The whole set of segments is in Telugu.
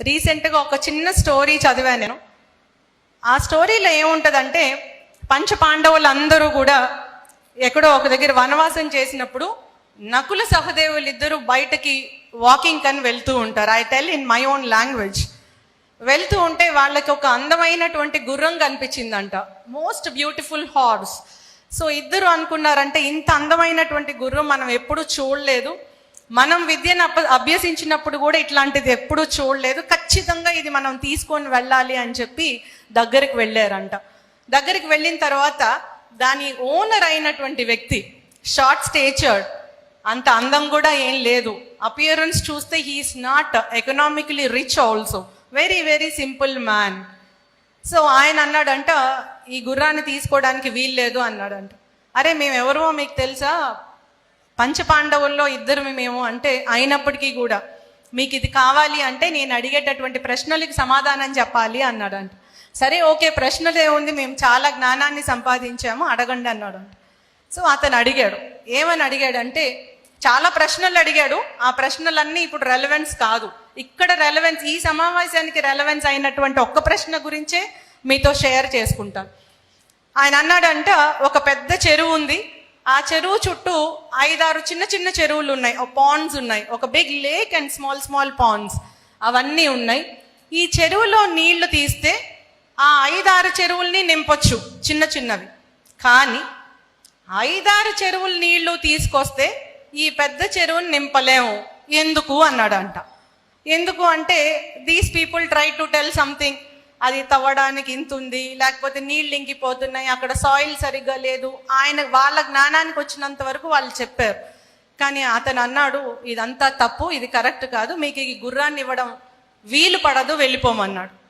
రీసెంట్గా ఒక చిన్న స్టోరీ చదివాను నేను. ఆ స్టోరీలో ఏముంటుందంటే పంచ పాండవులు అందరూ కూడా ఎక్కడో ఒక దగ్గర వనవాసం చేసినప్పుడు నకుల సహదేవులు ఇద్దరు బయటకి వాకింగ్ అని వెళ్తూ ఉంటారు. I tell in my own language వెళ్తూ ఉంటే వాళ్ళకి ఒక అందమైనటువంటి గుర్రం కనిపించిందంట. మోస్ట్ బ్యూటిఫుల్ హార్స్ సో ఇద్దరు అనుకున్నారంటే ఇంత అందమైనటువంటి గుర్రం మనం ఎప్పుడూ చూడలేదు. మనం విద్యను అప్ప- అభ్యసించినప్పుడు కూడా ఇట్లాంటిది ఎప్పుడూ చూడలేదు. ఖచ్చితంగా ఇది మనం తీసుకొని వెళ్ళాలి అని చెప్పి దగ్గరికి వెళ్ళారంట. దగ్గరికి వెళ్ళిన తర్వాత దాని ఓనర్ అయినటువంటి వ్యక్తి షార్ట్ స్టేచర్డ్ అంత అందం కూడా ఏం లేదు. అపియరెన్స్ చూస్తే he's not economically rich also. Very very simple man. So ఆయన అన్నాడంట ఈ గుర్రాన్ని తీసుకోవడానికి వీల్లేదు అన్నాడంట. అరే మేము ఎవరో మీకు తెలుసా? పంచపాండవుల్లో ఇద్దరు మేము అంటే అయినప్పటికీ కూడా మీకు ఇది కావాలి అంటే నేను అడిగేటటువంటి ప్రశ్నలకి సమాధానం చెప్పాలి అన్నాడంట. సరే ఓకే ప్రశ్నలు ఏముంది మేము చాలా జ్ఞానాన్ని సంపాదించాము అడగండి అన్నాడంట. సో అతను అడిగాడు. ఏమని అడిగాడంటే చాలా ప్రశ్నలు అడిగాడు. ఆ ప్రశ్నలన్నీ ఇప్పుడు రెలవెన్స్ కాదు. ఇక్కడ రెలవెన్స్ ఈ సమావేశానికి రెలవెన్స్ అయినటువంటి ఒక్క ప్రశ్న గురించే మీతో షేర్ చేసుకుంటాను. ఆయన అన్నాడంట ఒక పెద్ద చెరువు ఉంది ఆ చెరువు చుట్టూ ఐదారు చిన్న చిన్న చెరువులు ఉన్నాయి. ఒక పాండ్స్ ఉన్నాయి. ఒక big lake and small small ponds అవన్నీ ఉన్నాయి. ఈ చెరువులో నీళ్ళు తీస్తే ఆ ఐదారు చెరువుల్ని నింపొచ్చు చిన్న చిన్నవి. కానీ ఐదారు చెరువుల నీళ్ళు తీసుకొస్తే ఈ పెద్ద చెరువుని నింపలేము. ఎందుకు? అన్నాడంట. ఎందుకు అంటే these people try to tell something అది తవ్వడానికి ఇంత ఉంది లేకపోతే నీళ్ళు ఇంకిపోతున్నాయి అక్కడ సాయిల్ సరిగ్గా లేదు. ఆయన వాళ్ళ జ్ఞానానికి వచ్చినంత వరకు వాళ్ళు చెప్పారు. కానీ అతను అన్నాడు ఇదంతా తప్పు ఇది కరెక్ట్ కాదు మీకు ఈ గుర్రాన్ని ఇవ్వడం వీలు పడదు వెళ్ళిపోమన్నాడు.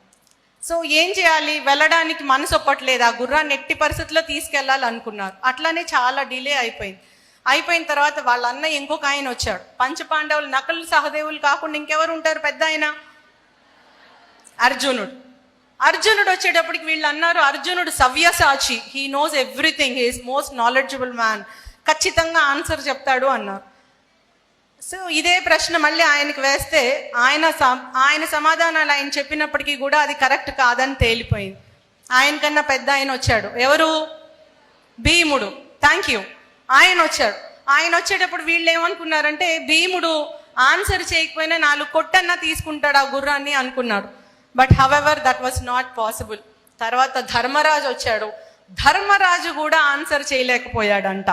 సో ఏం చేయాలి? వెళ్ళడానికి మనసు ఒప్పట్లేదు. ఆ గుర్రాన్ని ఎట్టి పరిస్థితుల్లో తీసుకెళ్ళాలనుకున్నారు. అట్లానే చాలా డిలే అయిపోయింది. అయిపోయిన తర్వాత వాళ్ళ అన్న ఇంకొక ఆయన వచ్చాడు. పంచపాండవులు నకలు సహదేవులు కాకుండా ఇంకెవరు ఉంటారు పెద్ద ఆయన? అర్జునుడు. అర్జునుడు వచ్చేటప్పటికి వీళ్ళు అన్నారు అర్జునుడు Savyasachi. He knows everything he's most knowledgeable man ఖచ్చితంగా ఆన్సర్ చెప్తాడు అన్నారు. సో ఇదే ప్రశ్న మళ్ళీ ఆయనకి వేస్తే ఆయన ఆయన సమాధానాలు ఆయన చెప్పినప్పటికీ కూడా అది కరెక్ట్ కాదని తేలిపోయింది. ఆయన కన్నా పెద్ద ఆయన వచ్చాడు. ఎవరు? భీముడు. థ్యాంక్ యూ ఆయన వచ్చాడు. ఆయన వచ్చేటప్పుడు వీళ్ళు ఏమనుకున్నారంటే భీముడు ఆన్సర్ చేయకపోయినా నాలుగు కొట్టన్నా తీసుకుంటాడు ఆ గుర్రాన్ని అనుకున్నాడు but however that was not possible తర్వాత ధర్మరాజు వచ్చాడు. ధర్మరాజు కూడా ఆన్సర్ చేయలేకపోయాడంట.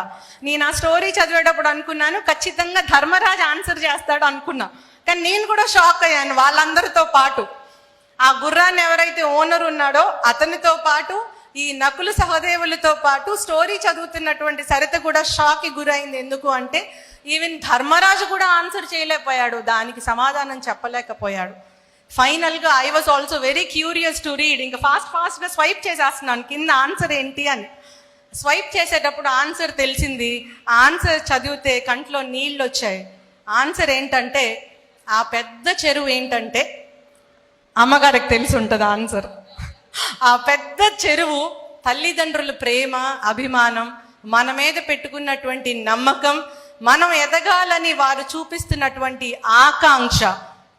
నేను ఆ స్టోరీ చదివేటప్పుడు అనుకున్నాను ఖచ్చితంగా ధర్మరాజు ఆన్సర్ చేస్తాడు అనుకున్నా. కానీ నేను కూడా షాక్ అయ్యాను వాళ్ళందరితో పాటు. ఆ గుర్రాన్ని ఎవరైతే ఓనర్ ఉన్నాడో అతనితో పాటు ఈ నకులు సహదేవులతో పాటు స్టోరీ చదువుతున్నటువంటి సరిత కూడా షాక్కి గురైంది. ఎందుకు అంటే ఈవెన్ ధర్మరాజు కూడా ఆన్సర్ చేయలేకపోయాడు. దానికి సమాధానం చెప్పలేకపోయాడు. ఫైనల్గా I was also very curious to read. ఇంకా ఫాస్ట్ ఫాస్ట్గా స్వైప్ చేసేస్తున్నాను. కింద ఆన్సర్ ఏంటి అని. స్వైప్ చేసేటప్పుడు ఆన్సర్ తెలిసింది. ఆన్సర్ చదివితే కంట్లో నీళ్ళు వచ్చాయి. ఆన్సర్ ఏంటంటే ఆ పెద్ద చెరువు ఏంటంటే అమ్మగారికి తెలిసి ఉంటుంది ఆన్సర్. ఆ పెద్ద చెరువు తల్లిదండ్రుల ప్రేమ అభిమానం మన మీద పెట్టుకున్నటువంటి నమ్మకం మనం ఎదగాలని వారు చూపిస్తున్నటువంటి ఆకాంక్ష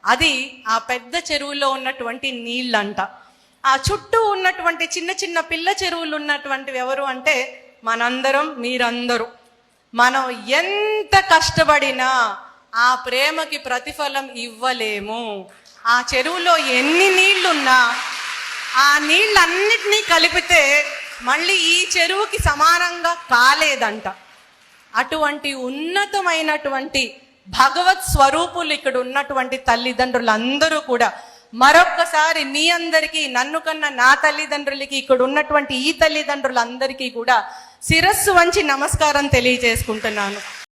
అది ఆ పెద్ద చెరువులో ఉన్నటువంటి నీళ్ళంట. ఆ చుట్టూ ఉన్నటువంటి చిన్న చిన్న పిల్ల చెరువులు ఉన్నటువంటివి ఎవరు అంటే మనందరం మీరందరూ. మనం ఎంత కష్టపడినా ఆ ప్రేమకి ప్రతిఫలం ఇవ్వలేము. ఆ చెరువులో ఎన్ని నీళ్ళున్నా ఆ నీళ్ళన్నిటినీ కలిపితే మళ్ళీ ఈ చెరువుకి సమానంగా కాలేదంట. అటువంటి ఉన్నతమైనటువంటి భగవత్ స్వరూపులు ఇక్కడ ఉన్నటువంటి తల్లిదండ్రులందరూ కూడా మరొక్కసారి మీ అందరికీ నన్ను కన్నా నా తల్లిదండ్రులకి ఇక్కడ ఉన్నటువంటి ఈ తల్లిదండ్రులందరికీ కూడా శిరస్సు వంచి నమస్కారం తెలియజేసుకుంటున్నాను.